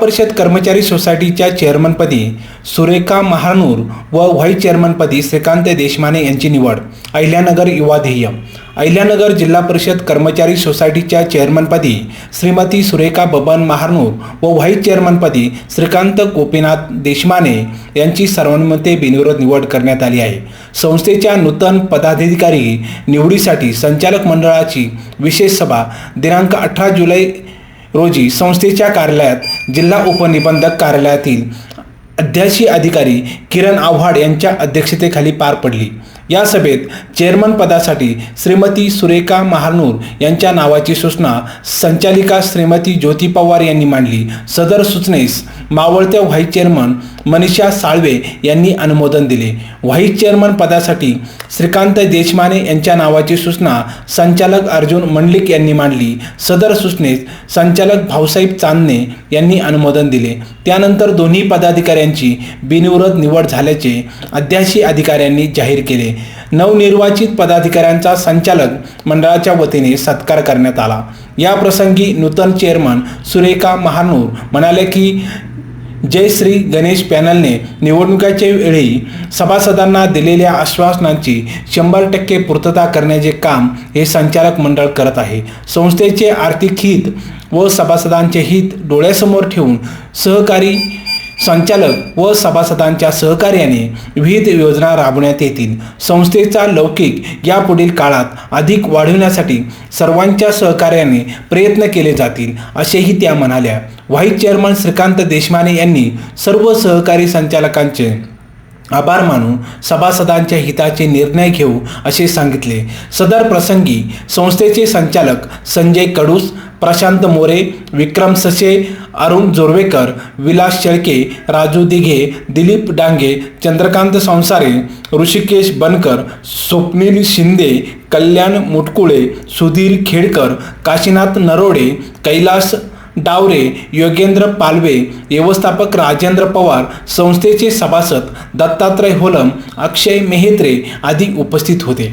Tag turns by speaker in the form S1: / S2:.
S1: परिषद कर्मचारी सोसायटीच्या चेअरमनपदी सुरेखा महानूर व व्हाईस चेअरमनपदी श्रीकांत देशमाने यांची निवड. अहिल्यानगर युवा ध्येय. अहिल्यानगर जिल्हा परिषद कर्मचारी सोसायटीच्या चेअरमनपदी श्रीमती सुरेखा बबन महानूर व व्हाईस चेअरमनपदी श्रीकांत गोपीनाथ देशमाने यांची सर्वानुमते बिनविरोध निवड करण्यात आली आहे. संस्थेच्या नूतन पदाधिकारी निवडीसाठी संचालक मंडळाची विशेष सभा दिनांक अठरा जुलै रोजी संस्थेच्या कार्यालयात जिल्हा उपनिबंधक कार्यालयातील अध्याशी अधिकारी किरण आव्हाड यांच्या अध्यक्षतेखाली पार पडली. या सभेत चेअरमन पदासाठी श्रीमती सुरेखा महानूर यांच्या नावाची सूचना संचालिका श्रीमती ज्योती पवार यांनी मांडली. सदर सूचनेस मावळत्या व्हाईस चेअरमन मनीषा साळवे यांनी अनुमोदन दिले. व्हाईस चेअरमन पदासाठी श्रीकांत देशमाने यांच्या नावाची सूचना संचालक अर्जुन मंडलिक यांनी मांडली. सदर सूचनेस संचालक भाऊसाहेब चांदणे यांनी अनुमोदन दिले. त्यानंतर दोन्ही पदाधिकाऱ्यांची बिनविरोध निवड झाल्याचे अध्याशी अधिकाऱ्यांनी जाहीर केले. नवनिर्वाचित पदाधिकाऱ्यांचा संचालक मंडळाच्या वतीने सत्कार करण्यात आला. या प्रसंगी नूतन चेअरमन सुरेखा महानूर म्हणाले की जय श्री गणेश पॅनलने निवडणुकीच्या वेळी सभासदांना दिलेल्या आश्वासनांची शंभर टक्के पूर्तता करण्याचे काम हे संचालक मंडळ करत आहे. संस्थेचे आर्थिक हित व सभासदांचे हित डोळ्यासमोर ठेवून सहकारी संचालक व सभासदांच्या सहकार्याने विविध योजना राबवण्यात येतील. संस्थेचा लौकिक यापुढील काळात अधिक वाढविण्यासाठी सर्वांच्या सहकार्याने प्रयत्न केले जातील असेही त्या म्हणाल्या. व्हाईस चेअरमन श्रीकांत देशमाने यांनी सर्व सहकारी संचालकांचे आभार मानून सभासदांच्या हिताचे निर्णय घेऊ असे सांगितले. सदर प्रसंगी संस्थेचे संचालक संजय कडूस प्रशांत मोरे विक्रम ससे अरुण जोरवेकर विलास शेळके राजू दिघे दिलीप डांगे चंद्रकांत संसारे ऋषिकेश बनकर स्वप्नील शिंदे कल्याण मुटकुळे सुधीर खेडकर काशीनाथ नरोडे कैलास डावरे योगेंद्र पालवे व्यवस्थापक राजेंद्र पवार संस्थेचे सभासद दत्तात्रय होलम अक्षय मेहेत्रे आदी उपस्थित होते.